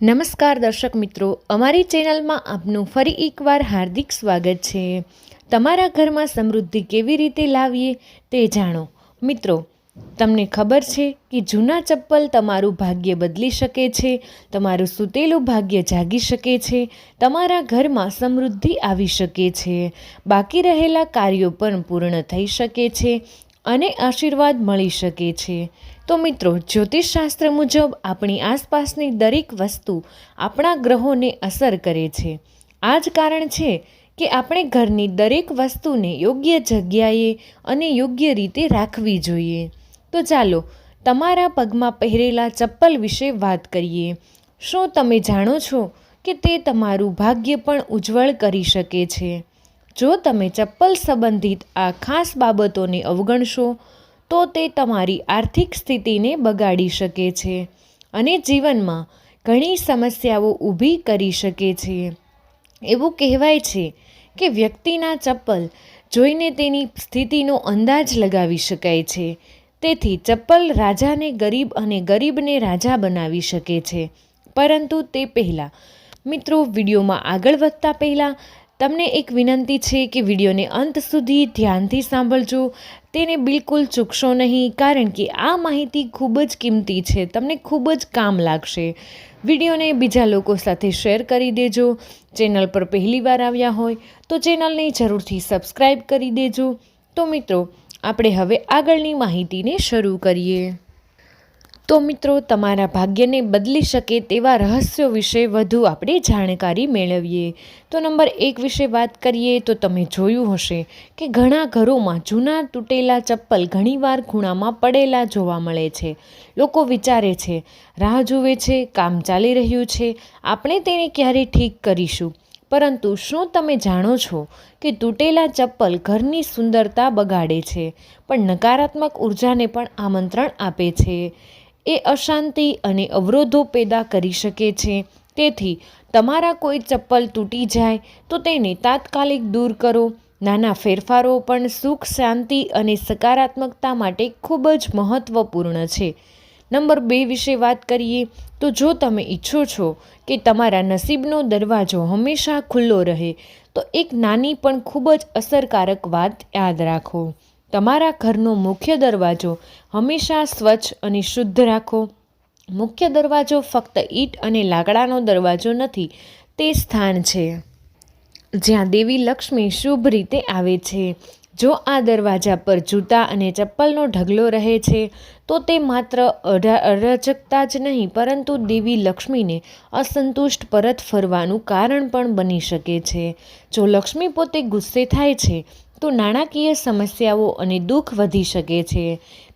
નમસ્કાર દર્શક મિત્રો, અમારી ચેનલમાં આપનું ફરી એકવાર હાર્દિક સ્વાગત છે. તમારા ઘરમાં સમૃદ્ધિ કેવી રીતે લાવીએ તે જાણો. મિત્રો, તમને ખબર છે કે જૂના ચપ્પલ તમારું ભાગ્ય બદલી શકે છે, તમારું સૂતેલું ભાગ્ય જાગી શકે છે, તમારા ઘરમાં સમૃદ્ધિ આવી શકે છે, બાકી રહેલા કાર્યો પણ પૂર્ણ થઈ શકે છે અને આશીર્વાદ મળી શકે છે. તો મિત્રો, જ્યોતિષશાસ્ત્ર મુજબ આપણી આસપાસની દરેક વસ્તુ આપણા ગ્રહોને અસર કરે છે. આ જ કારણ છે કે આપણે ઘરની દરેક વસ્તુને યોગ્ય જગ્યાએ અને યોગ્ય રીતે રાખવી જોઈએ. તો ચાલો, તમારા પગમાં પહેરેલા ચપ્પલ વિશે વાત કરીએ. શું તમે જાણો છો કે તે તમારું ભાગ્ય પણ ઉજ્જવળ કરી શકે છે? જો તમે ચપ્પલ સંબંધિત આ ખાસ બાબતોને અવગણશો, તો તે તમારી આર્થિક સ્થિતિને બગાડી શકે છે અને જીવનમાં ઘણી સમસ્યાઓ ઊભી કરી શકે છે. એવું કહેવાય છે કે વ્યક્તિના ચપ્પલ જોઈને તેની સ્થિતિનો અંદાજ લગાવી શકાય છે. તેથી ચપ્પલ રાજાને ગરીબ અને ગરીબને રાજા બનાવી શકે છે. પરંતુ તે પહેલાં મિત્રો, વિડીયોમાં આગળ વધતા પહેલાં તમને એક વિનંતી છે કે વિડીયોને અંત સુધી ધ્યાનથી સાંભળજો. તેને બિલકુલ ચૂકશો નહીં, કારણ કે આ માહિતી ખૂબ જ કિંમતી છે. તમને ખૂબ જ કામ લાગશે. વિડીયોને બીજા લોકો સાથે શેર કરી દેજો. ચેનલ પર પહેલીવાર આવ્યા હોય તો ચેનલને જરૂરથી સબસ્ક્રાઈબ કરી દેજો. તો મિત્રો, આપણે હવે આગળની માહિતીને શરૂ કરીએ. તો મિત્રો, તમારા ભાગ્યને બદલી શકે તેવા રહસ્યો વિશે વધુ આપણે જાણકારી મેળવીએ. તો નંબર એક વિશે વાત કરીએ તો તમે જોયું હશે કે ઘણા ઘરોમાં જૂના તૂટેલા ચપ્પલ ઘણીવાર ખૂણામાં પડેલા જોવા મળે છે. લોકો વિચારે છે, રાહ જુએ છે, કામ ચાલી રહ્યું છે, આપણે તેને ક્યારે ઠીક કરીશું? પરંતુ શું તમે જાણો છો કે તૂટેલા ચપ્પલ ઘરની સુંદરતા બગાડે છે, પણ નકારાત્મક ઉર્જાને પણ આમંત્રણ આપે છે? એ અશાંતિ અને અવરોધો પેદા કરી શકે છે. તેથી તમારા કોઈ ચપ્પલ તૂટી જાય તો તેને તાત્કાલિક દૂર કરો. નાના ફેરફારો પણ સુખ, શાંતિ અને સકારાત્મકતા માટે ખૂબ જ મહત્ત્વપૂર્ણ છે. નંબર બે વિશે વાત કરીએ તો જો તમે ઈચ્છો છો કે તમારા નસીબનો દરવાજો હંમેશા ખુલ્લો રહે, તો એક નાની પણ ખૂબ જ અસરકારક વાત યાદ રાખો. તમારા ઘરનો મુખ્ય દરવાજો હંમેશા સ્વચ્છ અને શુદ્ધ રાખો. મુખ્ય દરવાજો ફક્ત ઈંટ અને લાકડાનો દરવાજો નથી, તે સ્થાન છે. જ્યાં દેવી લક્ષ્મી શુભ રીતે આવે છે. જો આ દરવાજા પર જૂતા અને ચપ્પલનો ઢગલો રહે છે, તો તે માત્ર અરાજકતા જ નહીં, પરંતુ દેવી લક્ષ્મીને અસંતુષ્ટ પરત ફરવાનું કારણ પણ બની શકે છે. જો લક્ષ્મી પોતે ગુસ્સે થાય છે તો નાણાકીય સમસ્યાઓ અને દુઃખ વધી શકે છે.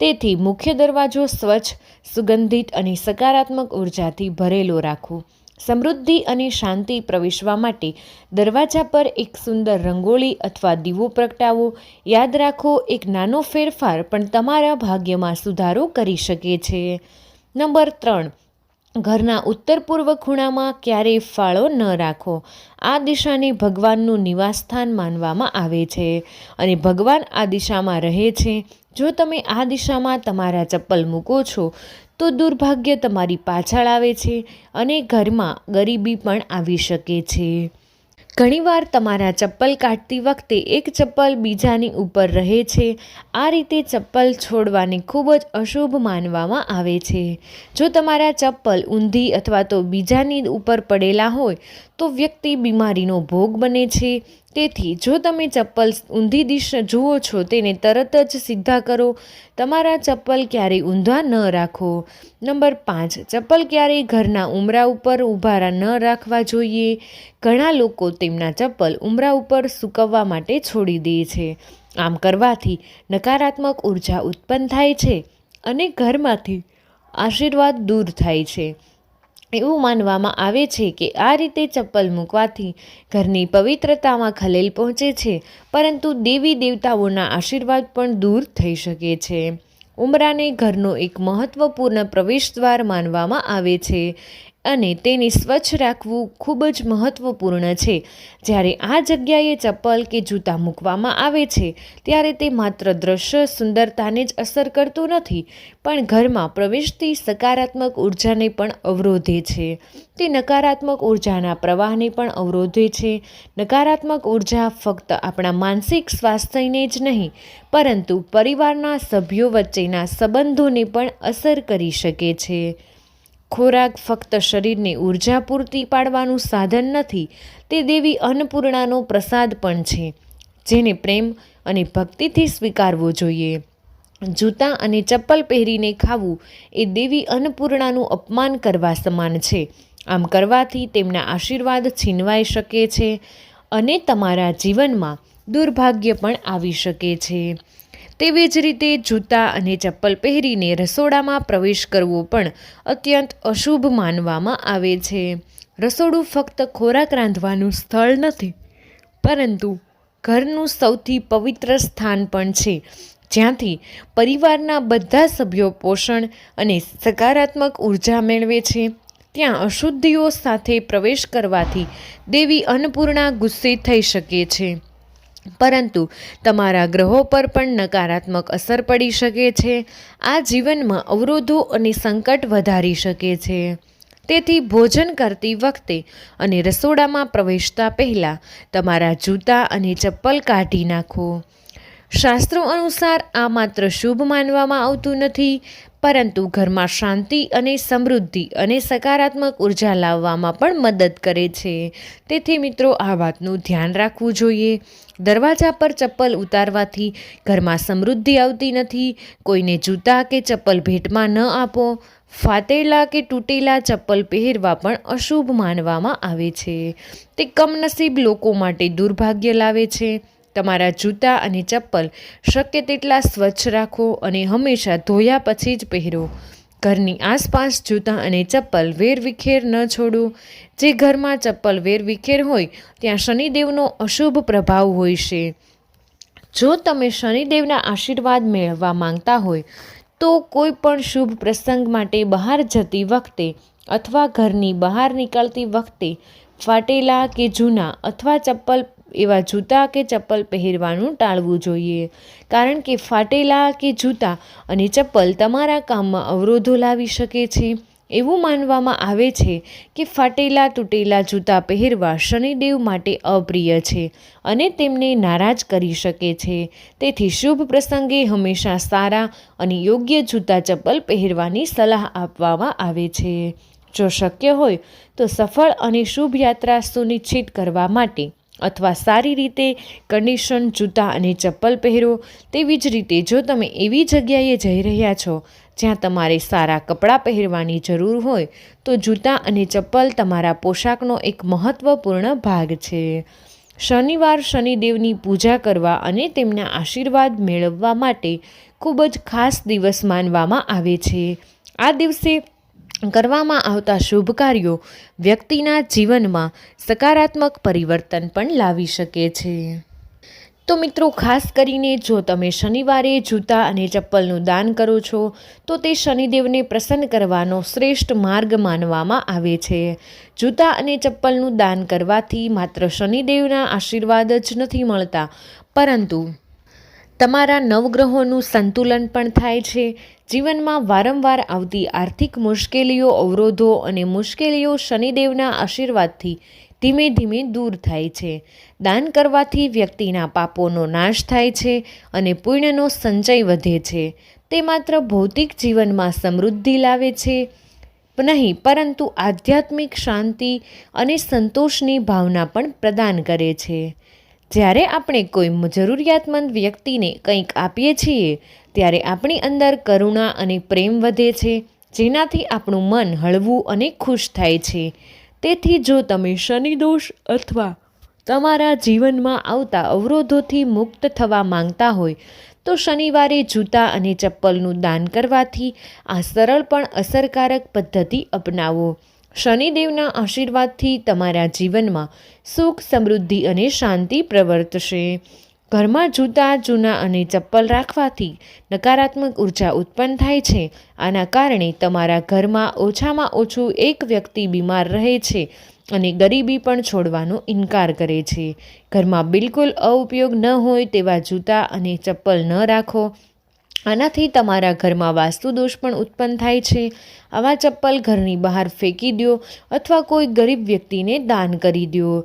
તેથી મુખ્ય દરવાજો સ્વચ્છ, સુગંધિત અને સકારાત્મક ઉર્જાથી ભરેલો રાખવો, સમૃદ્ધિ અને શાંતિ પ્રવેશવા માટે દરવાજા પર એક સુંદર રંગોળી અથવા દીવો પ્રગટાવો, યાદ રાખો એક નાનો ફેરફાર પણ તમારા ભાગ્યમાં સુધારો કરી શકે છે. નંબર ત્રણ ઘરના ઉત્તર પૂર્વ ખૂણામાં ક્યારેય ફાળો ન રાખો. આ દિશાને ભગવાનનું નિવાસસ્થાન માનવામાં આવે છે અને ભગવાન આ દિશામાં રહે છે. જો તમે આ દિશામાં તમારા ચપ્પલ મૂકો છો, તો દુર્ભાગ્ય તમારી પાછળ આવે છે અને ઘરમાં ગરીબી પણ આવી શકે છે. ઘણીવાર તમારા ચપ્પલ કાઢતી વખતે એક ચપ્પલ બીજાની ઉપર રહે છે. આ રીતે ચપ્પલ છોડવાની ખૂબ જ અશુભ માનવામાં આવે છે. જો તમારા ચપ્પલ ઊંધી અથવા તો બીજાની ઉપર પડેલા હોય, તો વ્યક્તિ બીમારીનો ભોગ બને છે. તેથી જો તમે ચપ્પલ ઊંધી દિશા જુઓ છો, તેને તરત જ સીધા કરો. તમારા ચપ્પલ ક્યારેય ઊંધા ન રાખો. નંબર પાંચ, ચપ્પલ ક્યારેય ઘરના ઉમરા ઉપર ઊભા ન રાખવા જોઈએ. ઘણા લોકો તેમના ચપ્પલ ઉમરા ઉપર સૂકવવા માટે છોડી દે છે. આમ કરવાથી નકારાત્મક ઊર્જા ઉત્પન્ન થાય છે અને ઘરમાંથી આશીર્વાદ દૂર થાય છે. એવું માનવામાં આવે છે કે આ રીતે ચપ્પલ મૂકવાથી ઘરની પવિત્રતામાં ખલેલ પહોંચે છે, પરંતુ દેવી દેવતાઓના આશીર્વાદ પણ દૂર થઈ શકે છે. ઉમરાને ઘરનો એક મહત્વપૂર્ણ પ્રવેશદ્વાર માનવામાં આવે છે. અને તેને સ્વચ્છ રાખવું ખૂબ જ મહત્ત્વપૂર્ણ છે. જ્યારે આ જગ્યાએ ચપ્પલ કે જૂતા મૂકવામાં આવે છે, ત્યારે તે માત્ર દ્રશ્ય સુંદરતાને જ અસર કરતું નથી, પણ ઘરમાં પ્રવેશતી સકારાત્મક ઉર્જાને પણ અવરોધે છે. તે નકારાત્મક ઉર્જાના પ્રવાહને પણ અવરોધે છે. નકારાત્મક ઊર્જા ફક્ત આપણા માનસિક સ્વાસ્થ્યને જ નહીં, પરંતુ પરિવારના સભ્યો વચ્ચેના સંબંધોને પણ અસર કરી શકે છે. ખોરાક ફક્ત શરીરને ઊર્જા પૂરતી પાડવાનું સાધન નથી, તે દેવી અન્નપૂર્ણાનો પ્રસાદ પણ છે, જેને પ્રેમ અને ભક્તિથી સ્વીકારવો જોઈએ. જૂતા અને ચપ્પલ પહેરીને ખાવું એ દેવી અન્નપૂર્ણાનું અપમાન કરવા સમાન છે. આમ કરવાથી તેમના આશીર્વાદ છીનવાઈ શકે છે અને તમારા જીવનમાં દુર્ભાગ્ય પણ આવી શકે છે. તેવી જ રીતે જૂતા અને ચપ્પલ પહેરીને રસોડામાં પ્રવેશ કરવો પણ અત્યંત અશુભ માનવામાં આવે છે. રસોડું ફક્ત ખોરાક રાંધવાનું સ્થળ નથી, પરંતુ ઘરનું સૌથી પવિત્ર સ્થાન પણ છે, જ્યાંથી પરિવારના બધા સભ્યો પોષણ અને સકારાત્મક ઊર્જા મેળવે છે. ત્યાં અશુદ્ધિઓ સાથે પ્રવેશ કરવાથી દેવી અન્નપૂર્ણા ગુસ્સે થઈ શકે છે. પરંતુ તમારા ગ્રહો પર પણ નકારાત્મક અસર પડી શકે છે. આ જીવનમાં અવરોધો અને સંકટ વધારી શકે છે. તેથી ભોજન કરતી વખતે અને રસોડામાં પ્રવેશતા પહેલાં તમારા જૂતા અને ચપ્પલ કાઢી નાખો. શાસ્ત્રો અનુસાર આ માત્ર શુભ માનવામાં આવતું નથી, પરંતુ ઘરમાં શાંતિ અને સમૃદ્ધિ અને સકારાત્મક ઊર્જા લાવવામાં પણ મદદ કરે છે. તેથી મિત્રો, આ વાતનું ધ્યાન રાખવું જોઈએ. દરવાજા પર ચપ્પલ ઉતારવાથી ઘરમાં સમૃદ્ધિ આવતી નથી. કોઈને જૂતા કે ચપ્પલ ભેટમાં ન આપો. ફાટેલા કે તૂટેલા ચપ્પલ પહેરવા પણ અશુભ માનવામાં આવે છે. તે કમનસીબ લોકો માટે દુર્ભાગ્ય લાવે છે. તમારા જૂતા અને ચપ્પલ શક્ય તેટલા સ્વચ્છ રાખો અને હંમેશા ધોયા પછી જ પહેરો. ઘરની આસપાસ જૂતા અને ચપ્પલ વેરવિખેર ન છોડો. જે ઘરમાં ચપ્પલ વેરવિખેર હોય, ત્યાં શનિદેવનો અશુભ પ્રભાવ હોય છે. જો તમે શનિદેવના આશીર્વાદ મેળવવા માંગતા હોય, તો કોઈ પણ શુભ પ્રસંગ માટે બહાર જતી વખતે અથવા ઘરની બહાર નીકળતી વખતે ફાટેલા કે જૂના અથવા ચપ્પલ એવા જૂતા કે ચપ્પલ પહેરવાનું ટાળવું જોઈએ. કારણ કે ફાટેલા કે જૂતા અને ચપ્પલ તમારા કામમાં અવરોધો લાવી શકે છે. એવું માનવામાં આવે છે કે ફાટેલા તૂટેલા જૂતા પહેરવા શનિદેવ માટે અપ્રિય છે અને તેમને નારાજ કરી શકે છે. તેથી શુભ પ્રસંગે હંમેશા સારા અને યોગ્ય જૂતા ચપ્પલ પહેરવાની સલાહ આપવામાં આવે છે. જો શક્ય હોય તો સફળ અને શુભ યાત્રા સુનિશ્ચિત કરવા માટે અથવા સારી રીતે કન્ડિશન જૂતા અને ચપ્પલ પહેરો, તેવી જ રીતે જો તમે એવી જગ્યાએ જઈ રહ્યા છો જ્યાં તમારે સારા કપડાં પહેરવાની જરૂર હોય, તો જૂતા અને ચપ્પલ તમારા પોશાકનો એક મહત્ત્વપૂર્ણ ભાગ છે. શનિવાર શનિદેવની પૂજા કરવા અને તેમના આશીર્વાદ મેળવવા માટે ખૂબ જ ખાસ દિવસ માનવામાં આવે છે. આ દિવસે કરવામાં આવતા શુભ કાર્યો વ્યક્તિના જીવનમાં સકારાત્મક પરિવર્તન પણ લાવી શકે છે. તો મિત્રો, ખાસ કરીને જો તમે શનિવારે જૂતા અને ચપ્પલનું દાન કરો છો, તો તે શનિદેવને પ્રસન્ન કરવાનો શ્રેષ્ઠ માર્ગ માનવામાં આવે છે. જૂતા અને ચપ્પલનું દાન કરવાથી માત્ર શનિદેવના આશીર્વાદ જ નથી મળતા, પરંતુ તમારા નવગ્રહોનું સંતુલન પણ થાય છે. જીવનમાં વારંવાર આવતી આર્થિક મુશ્કેલીઓ, અવરોધો અને મુશ્કેલીઓ શનિદેવના આશીર્વાદથી ધીમે ધીમે દૂર થાય છે. દાન કરવાથી વ્યક્તિના પાપોનો નાશ થાય છે અને પુણ્યનો સંચય વધે છે. તે માત્ર ભૌતિક જીવનમાં સમૃદ્ધિ લાવે છે નહીં, પરંતુ આધ્યાત્મિક શાંતિ અને સંતોષની ભાવના પણ પ્રદાન કરે છે. જ્યારે આપણે કોઈ જરૂરિયાતમંદ વ્યક્તિને કંઈક આપીએ છીએ, ત્યારે આપણી અંદર કરુણા અને પ્રેમ વધે છે, જેનાથી આપણું મન હળવું અને ખુશ થાય છે. તેથી જો તમે શનિદોષ અથવા તમારા જીવનમાં આવતા અવરોધોથી મુક્ત થવા માંગતા હોય, તો શનિવારે જૂતા અને ચપ્પલનું દાન કરવાથી આ સરળ પણ અસરકારક પદ્ધતિ અપનાવો. શનિદેવના આશીર્વાદથી તમારા જીવનમાં સુખ, સમૃદ્ધિ અને શાંતિ પ્રવર્તશે. ઘરમાં જૂતા, જૂના અને ચપ્પલ રાખવાથી નકારાત્મક ઊર્જા ઉત્પન્ન થાય છે. આના કારણે તમારા ઘરમાં ઓછામાં ઓછું એક વ્યક્તિ બીમાર રહે છે અને ગરીબી પણ છોડવાનો ઇનકાર કરે છે. ઘરમાં બિલકુલ અઉપયોગ ન હોય તેવા જૂતા અને ચપ્પલ ન રાખો. આનાથી તમારા ઘરમાં વાસ્તુ દોષ પણ ઉત્પન્ન થાય છે. આવા ચપ્પલ ઘરની બહાર ફેંકી દો અથવા કોઈ ગરીબ વ્યક્તિને દાન કરી દો.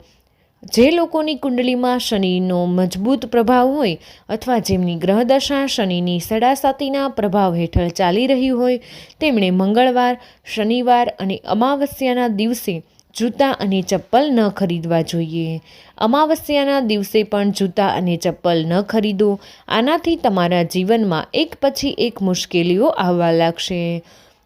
જે લોકોની કુંડલીમાં શનિનો મજબૂત પ્રભાવ હોય અથવા જેમની ગ્રહદશા શનિની સડાસાતીના પ્રભાવ હેઠળ ચાલી રહી હોય, તેમણે મંગળવાર, શનિવાર અને અમાવસ્યાના દિવસે જૂતા અને ચપ્પલ ન ખરીદવા જોઈએ. અમાવસ્યાના દિવસે પણ જૂતા અને ચપ્પલ ન ખરીદો. આનાથી તમારા જીવનમાં એક પછી એક મુશ્કેલીઓ આવવા લાગશે.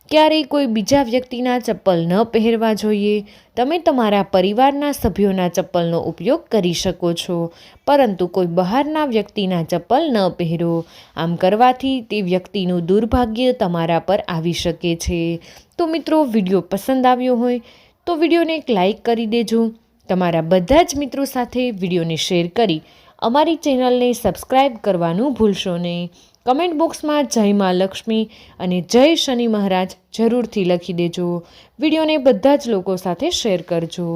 ક્યારેય કોઈ બીજા વ્યક્તિના ચપ્પલ ન પહેરવા જોઈએ. તમે તમારા પરિવારના સભ્યોના ચપ્પલનો ઉપયોગ કરી શકો છો, પરંતુ કોઈ બહારના વ્યક્તિના ચપ્પલ ન પહેરો. આમ કરવાથી તે વ્યક્તિનું દુર્ભાગ્ય તમારા પર આવી શકે છે. તો મિત્રો, વીડિયો પસંદ આવ્યો હોય તો વિડીયોને એક લાઇક કરી દેજો. તમારા બધા જ મિત્રો સાથે વિડીયોને શેર કરી અમારી ચેનલને સબસ્ક્રાઈબ કરવાનું ભૂલશો નહીં. કમેન્ટ બોક્સમાં જય મા લક્ષ્મી અને જય શનિ મહારાજ જરૂરથી લખી દેજો. વિડીયોને બધા જ લોકો સાથે શેર કરજો.